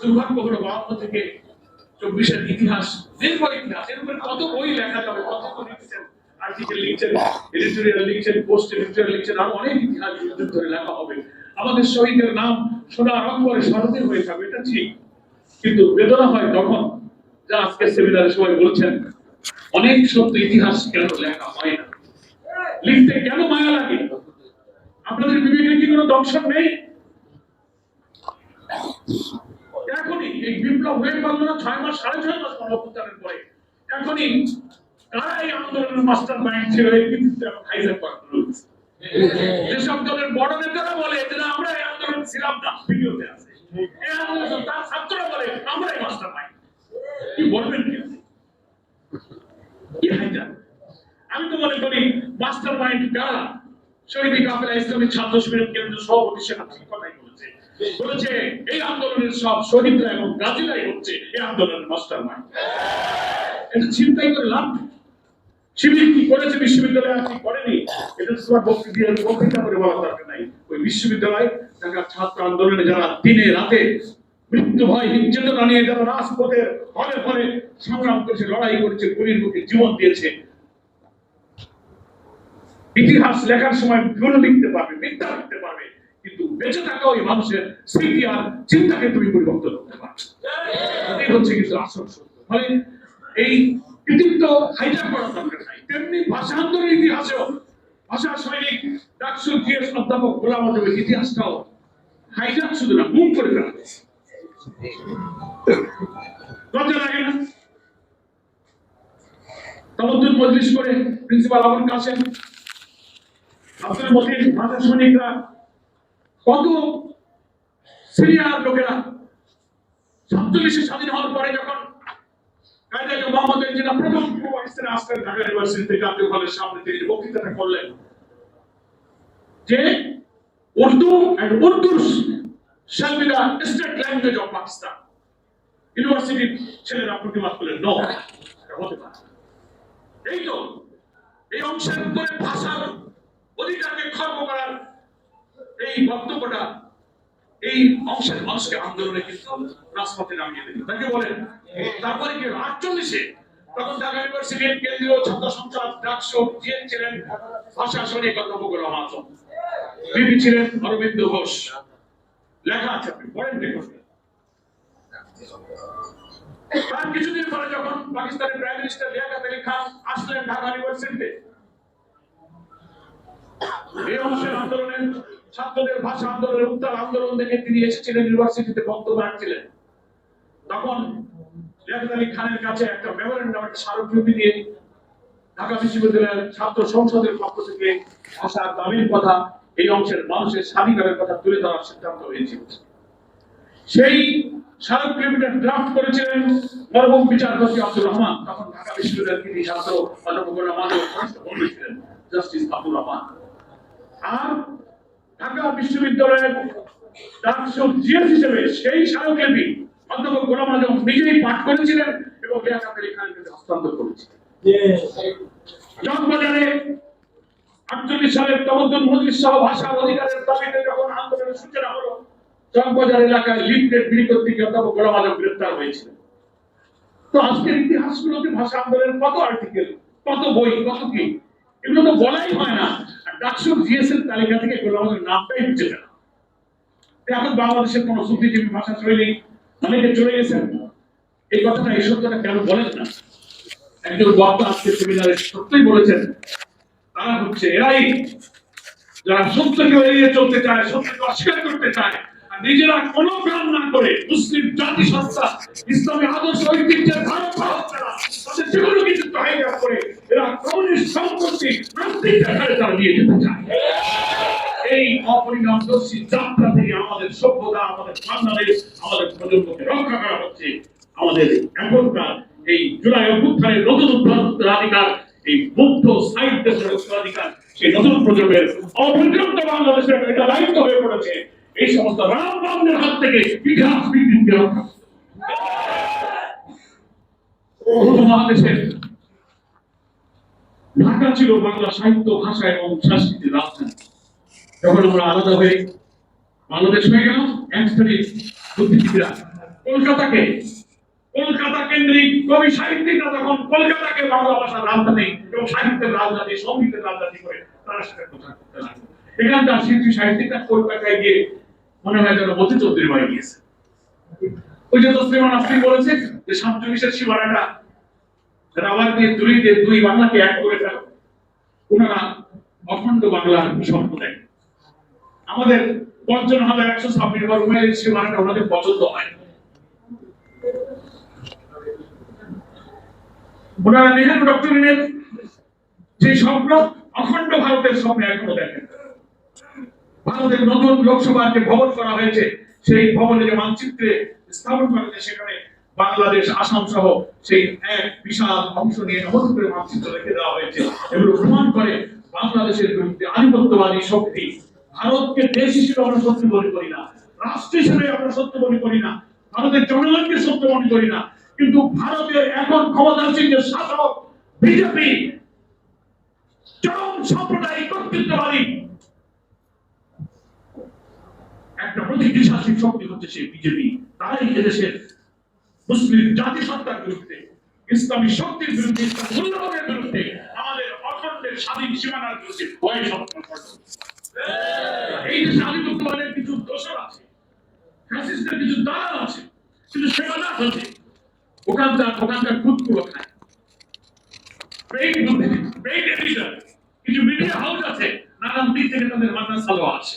দুর্ভাগ্য হলো বাহান্ন থেকে চব্বিশের ইতিহাস দীর্ঘ ইতিহাস। এর উপরে কত বই লেখা যাবে, কত লিখছেন? আর্টিকেল লিখছেন এডিটোরিয়াল লিখছেন পোস্ট এডিটোরিয়াল লিখছেন, আরও অনেক ইতিহাস ধরে লেখা হবে। আমাদের শহীদের নাম সোনার অক্ষরে স্মরণীয় হয়ে যাবে, এটা ঠিক। কিন্তু বেদনা হয় তখন যা আজকে সেমিনারে সবাই বলছেন, অনেক সত্য ইতিহাস কেন লেখা হয় না? লিখতে কেন মায়া লাগে? আপনাদের বিবেকে কি কোনো দংশন নেই? এখনই এই বিপ্লব হয়ে ছয় মাস, সাড়ে ছয় মাস পরে। এখনই আন্দোলনের মাস্টার মাইন্ড ছিল? এই যেসব দলের বড় নেতারা বলে যে আমরা এই আন্দোলন ছিলাম না, ভিডিওতে আছে। এই আন্দোলন তার ছাত্ররা বলে আমরা এই মাস্টার মাইন্ড কি বলবেন কি? আমি তো মনে করি মাস্টার মাইন্ড কারা? শহীদ কাফেলা ইসলামী ছাত্র শিবিরের কেন্দ্র সভাপতি শেখ বলেছে, এই আন্দোলনের সব শহীদরা এবং গাজীরাই হচ্ছে এই আন্দোলনের মাস্টার মাইন্ড এটা চিন্তাই করে লাভ শিবির কি করেছে বিশ্ববিদ্যালয়ে করেনি, এটা তোমার বক্তৃতা বক্তৃতা করে বলার দরকার নাই। ওই ছাত্র আন্দোলনে যারা দিনে রাতে মৃত্যু ভয়, নির্যাতনা নিয়ে যারা সংগ্রাম লড়াই করেছে জীবন দিয়েছে। ইতিহাস লেখার সময় ভুল লিখতে পারবে, মিথ্যা লিখতে পারবে। কিন্তু বেঁচে থাকা ওই মানুষের স্মৃতি আর চিন্তাকে তুমি পরিবর্তন করতে পারবে এটাই হচ্ছে কিন্তু আসল সত্য। ফলে এই কৃতিত্ব হাইজাক করার দরকার নাই। তেমনি ভাষা ইতিহাসেও ভাষা সৈনিক জিএস অধ্যাপক গোলাম আজমের ইতিহাসটাও হাইজাক শুধু না মুখ করে ফেলা লাগে না? প্রিন্সিপাল আবুল কাসেম আব্দুল মতিন ভাষা সৈনিকরা কত সিরিয়ার লোকেরা সাতচল্লিশে স্বাধীন হওয়ার পরে যখন কায়দা মোহাম্মদ জিনা প্রথম পূর্ব পাকিস্তানে আসলেন ঢাকা ইউনিভার্সিটিতে জাতীয় কলেজের সামনে, তিনি বক্তৃতাটা করলেন যে Urdu and Urdu the state language of Pakistan. ইউনিভার্সিটির ছেলেরা প্রতিবাদ করলেন নো হতে পারে এই তো, এই অংশের উপরে ভাষার অধিকারকে খর্ব করার এই বক্তব্যটা এই অংশের মানুষকে আন্দোলনে কিন্তু রাজপথে নামিয়ে দিল তাকে বলেন তারপরে কি আটচল্লিশে তখন ঢাকা ইউনিভার্সিটির কেন্দ্রীয় ছাত্র সংসদ ডাকসু জিএন ছিলেন ভাষা আজম বিবি ছিলেন অরবিন্দ ঘোষ। লেখা আছে আপনি পড়েন দেখুন। তার কিছুদিন পরে যখন পাকিস্তানের প্রাইম মিনিস্টার লিয়াকত আলী খান আসলেন ঢাকা ইউনিভার্সিটিতে এই অংশের আন্দোলনের ছাত্রদের ভাষা আন্দোলনের উত্তাল আন্দোলন দেখে তিনি এসেছিলেন, ইউনিভার্সিটিতে বক্তব্য রাখছিলেন। তখন লিয়াকত আলী খানের কাছে একটা মেমোরেন্ডাম, একটা স্মারকলিপি দিয়ে ঢাকা বিশ্ববিদ্যালয়ের ছাত্র সংসদের পক্ষ থেকে আসা দাবির কথা, এই অংশের মানুষের স্বাধিকারের কথা তুলে ধরার সিদ্ধান্ত হয়েছিল। সেই স্মারকলিপিটা ড্রাফট করেছিলেন মরহুম বিচারপতি আব্দুর রহমান। তখন ঢাকা বিশ্ববিদ্যালয়ের তিনি ছাত্র অধ্যাপক ঘনিষ্ঠ জাস্টিস আব্দুর রহমান। আর ঢাকা বিশ্ববিদ্যালয়ের ডাকসু জিএস হিসেবে সেই স্মারকলিপি অধ্যাপক গোলাম আজম নিজেই পাঠ করেছিলেন এবং খানের কাছে হস্তান্তর করেছিলেন। আটচল্লিশ তমদ্দুল সহ ভাষার অধিকারের দাবিতে যখন আন্দোলনের সূচনা হলো, জগবাজার এলাকায় লিফটের বিড়ি কর্তৃক অধ্যাপক গোলাম আজম গ্রেপ্তার হয়েছিলেন। তো আজকের ইতিহাসগুলোতে ভাষা আন্দোলনের কত আর্টিকেল কত বই, কত কি, এগুলো তো বলাই হয় না। ডাকসুর জিএসএল তালিকা থেকে গোলাম আমাদের নামটাই বুঝে যায় এখন বাংলাদেশের কোন বুদ্ধিজীবী ভাষা শৈলী অনেকে চলে গেছেন। এই কথাটা, এই সত্যটা কেন বলেন না? একজন বক্তা আজকে সেমিনারে সত্যই বলেছেন, তারা হচ্ছে এরাই যারা সত্যকে এড়িয়ে চলতে চায়, সত্যকে অস্বীকার করতে চায় নিজেরা কোনো প্রাণ না করে মুসলিম জাতি সত্তা ইসলামী আদর্শ, ঐতিহ্যের না। তাদের যেগুলো কিছু এরা কমিউনিস্ট সম্পত্তি তারা যেতে চায়। এই যাত্রা থেকে আমাদের সভ্যতা, আমাদের বাংলাদেশ আমাদের প্রজন্মকে রক্ষা করা হচ্ছে। আমাদের এখনকার এই জুলাই অভ্যুত্থানের নতুন উত্তরাধিকার, এই মুক্ত সাহিত্য উত্তরাধিকার, সেই নতুন প্রজন্মের অভিযুক্ত বাংলাদেশের এটা দায়িত্ব হয়ে পড়েছে। এই সমস্ত রাম বামদের হাত থেকে ইতিহাস বিকৃতি রক্ষা ঢাকা ছিল বাংলা সাহিত্য ভাষা এবং সংস্কৃতির রাজধানী। যখন আমরা আলাদা হয়ে বাংলাদেশ হয়ে গেলাম এক শ্রেণির বুদ্ধিজীবীরা কলকাতাকে, কলকাতা কেন্দ্রিক কবি সাহিত্যিকরা তখন কলকাতাকে বাংলা ভাষার রাজধানী এবং সাহিত্যের রাজধানী সঙ্গীতের রাজধানী করে তারা সেটা প্রচার করতে লাগল। এখানকার শিল্পী সাহিত্যিকরা কলকাতায় গিয়ে মনে হয় যেন মতি চৌধুরী বাড়ি গিয়েছে। ওই যে তসলিমা নাসরিন বলেছে যে সাতচল্লিশের সীমানাটা রাবার দিয়ে তুলি দিয়ে দুই বাংলাকে এক করে ফেল। ওনারা অখণ্ড বাংলার স্বপ্ন আমাদের পঞ্চান্ন হাজার একশো ছাব্বিশ বার উমের সীমানাটা ওনাদের পছন্দ হয়। ওনারা নেহেরু ডক্টরিনের যে স্বপ্ন অখণ্ড ভারতের স্বপ্ন এখনও দেখেন। ভারতের নতুন লোকসভার যে ভবন করা হয়েছে, সেই ভবনে যে মানচিত্রে স্থাপন করা হয়েছে, সেখানে বাংলাদেশ, আসাম সহ সেই এক বিশাল অংশ নিয়ে নতুন করে মানচিত্র রেখে দেওয়া হয়েছে। এগুলো প্রমাণ করে বাংলাদেশের বিরুদ্ধে আধিপত্যবাদী শক্তি। ভারতকে দেশ হিসেবে আমরা সত্য মনে করি না। রাষ্ট্র হিসেবে আমরা সত্য মনে করি না। ভারতের জনগণকে সত্য মনে করি না। কিন্তু ভারতের এখন ক্ষমতাসীন যে শাসক, বিজেপি, চরম সাম্প্রদায়িক কর্তৃত্ববাদী একটা প্রতিষ্ঠাশীল শক্তি হচ্ছে সেই বিজেপি। তারাই এদেশের মুসলিম জাতিসত্তার বিরুদ্ধে, ইসলামী শক্তির বিরুদ্ধে মূল্যবোধের বিরুদ্ধে আমাদের অখণ্ডের স্বাধীন সীমানার বিরুদ্ধে ভয় স্বপ্ন করে এই দেশে কিছু দোষর আছে ফ্যাসিস্টের কিছু আছে আছে, ওখানকার ওখানকার খুদগুলো খায়। কিছু মিডিয়া হাউস আছে, নানান দিক থেকে তাদের মাদ্রাসালো আছে।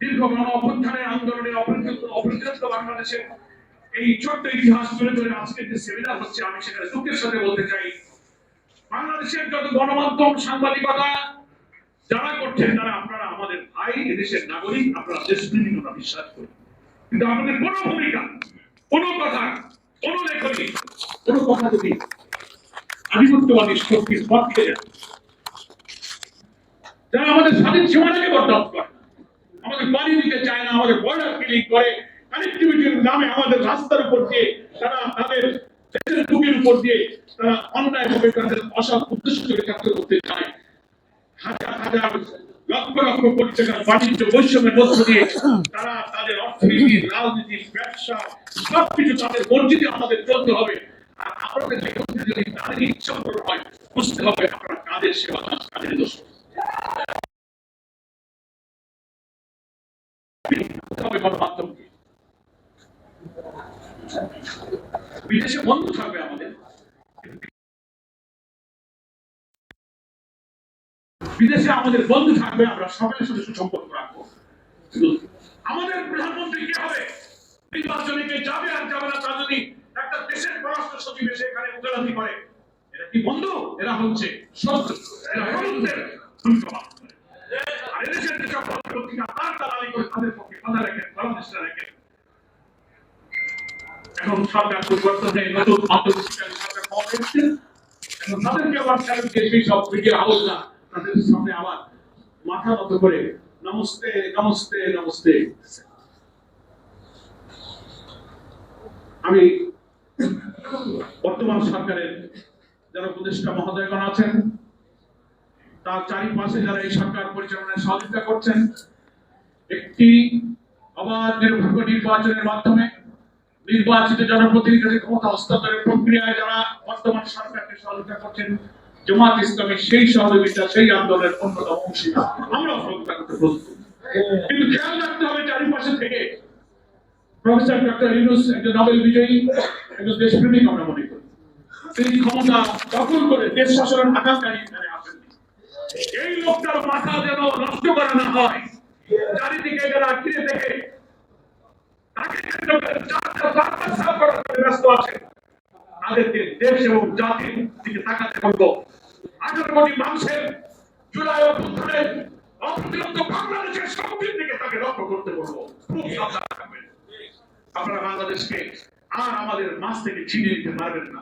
দীর্ঘ গণ অভ্যুত্থানের আন্দোলনের অপরিচিত বাংলাদেশের এই ছোট্ট ইতিহাস তুলে ধরে আজকে যে সেমিনার হচ্ছে, আমি সেখানে দুঃখের সাথে বলতে চাই। বাংলাদেশের যত গণমাধ্যম, সাংবাদিকতা যারা করছেন, তারা আপনারা আমাদের ভাই, এদেশের নাগরিক, আপনারা দেশপ্রেমিক আমরা বিশ্বাস করি। কিন্তু আমাদের কোনো ভূমিকা, কোনো কথা, কোনো লেখনী, কোনো কথা যদি আধিপত্যবাদী শক্তির পক্ষে যায়, যারা আমাদের স্বাধীন সীমানাকে বরদাস্ত করে বাড়ি দিতে চায় না, আমাদের বর্ডার কিলিং করে কানেক্টিভিটির নামে আমাদের রাস্তার উপর দিয়ে তারা তাদের দেশের বুকের উপর দিয়ে তারা তাদের অসৎ উদ্দেশ্যকে কাজ করতে চায়। হাজার হাজার, লক্ষ লক্ষ কোটি টাকার বাণিজ্য বৈষম্যের মধ্য দিয়ে তারা তাদের অর্থনীতি, রাজনীতি, ব্যবসা, সবকিছু তাদের আমাদের চলতে হবে। আর আপনাদের যদি তাদের ইচ্ছা হয়, বুঝতে হবে আপনারা কাদের সেবা, কাদের দোষ। বিদেশে বন্ধু থাকবে আমাদের। বিদেশে আমাদের বন্ধু থাকবে আমরা সকলের সাথে সুসম্পর্ক রাখব আমাদের প্রধানমন্ত্রী কি হবে? নির্বাচনে যাবে আর যাবে না তা যদি একটা দেশের পররাষ্ট্র সচিব এসে এখানে উকালতি করে এরা কি বন্ধু এরা হচ্ছে শত্রু এরা বন্ধুদের ভূমিকা আর এদেশের যে সব পত্রিকা তাদের পক্ষে কথা রাখেন রাখেন এখন সরকার পরিবর্তন হয়ে নতুন সরকার এখন তাদেরকে আবার দিয়ে সেই সব মিডিয়া হাউস না তাদের সামনে আবার মাথা নত করে, নমস্তে নমস্তে নমস্তে। আমি বর্তমান সরকারের যারা উপদেষ্টা মহোদয়গণ আছেন, তার চারিপাশে যারা এই সরকার পরিচালনায় সহযোগিতা করছেন একটি অবাধ নিরপেক্ষ নির্বাচনের মাধ্যমে নির্বাচিত জনপ্রতিনিধিদের ক্ষমতা হস্তান্তরের প্রক্রিয়ায় যারা বর্তমান সরকারকে সহযোগিতা করছেন, জামাত ইসলামী সেই সহযোগিতা, সেই আন্দোলনের অন্যতম অংশীদার। আমরা সহযোগিতা করতে প্রস্তুত। কিন্তু খেয়াল রাখতে হবে চারিপাশে থেকে প্রফেসর ডক্টর ইউনুস একজন নোবেল বিজয়ী, একজন দেশপ্রেমিক আমরা মনে করি। তিনি ক্ষমতা দখল করে দেশ শাসনের আকাঙ্ক্ষা নিয়ে এই লোকটার মাথা যেন নষ্ট করা না হয়। চারিদিকে যারা ঘিরে থেকে আপনারা বাংলাদেশকে আর আমাদের মাছ থেকে ছিনিয়ে নিতে পারবেন না।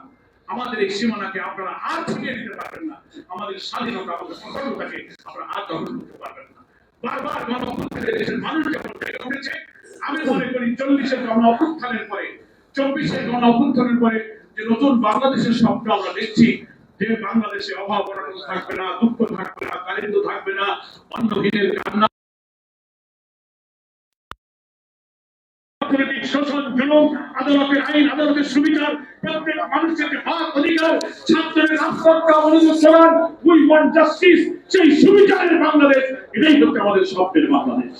আমাদের এই সীমানাকে আপনারা আর ছিনিয়ে নিতে পারবেন না। আমাদের স্বাধীনতা আমাদের সফলতাকে আপনারা আর দখল করতে পারবেন না। বারবার গণ অভ্যুত্থানের দেশের মানুষ যখন জেগে উঠেছে আমি মনে করি চল্লিশের গণ অভ্যুত্থানের পরে, চব্বিশের গণ অভ্যুত্থানের পরে যে নতুন বাংলাদেশের স্বপ্ন আমরা দেখছি, যে বাংলাদেশে অভাব, অনটন থাকবে না, দুঃখ থাকবে না দারিদ্র থাকবে না অন্নহীনের কান্না। অর্থনৈতিক শোষণ, জুলুম, আদালতের আইন, আদালতের সুবিচার, প্রত্যেক মানুষের হক অধিকার, ছাত্রের আত্মহত্যা অনুযোগ উই ওয়ান্ট জাস্টিস সেই সুবিচারের বাংলাদেশ এটাই হচ্ছে আমাদের স্বপ্নের বাংলাদেশ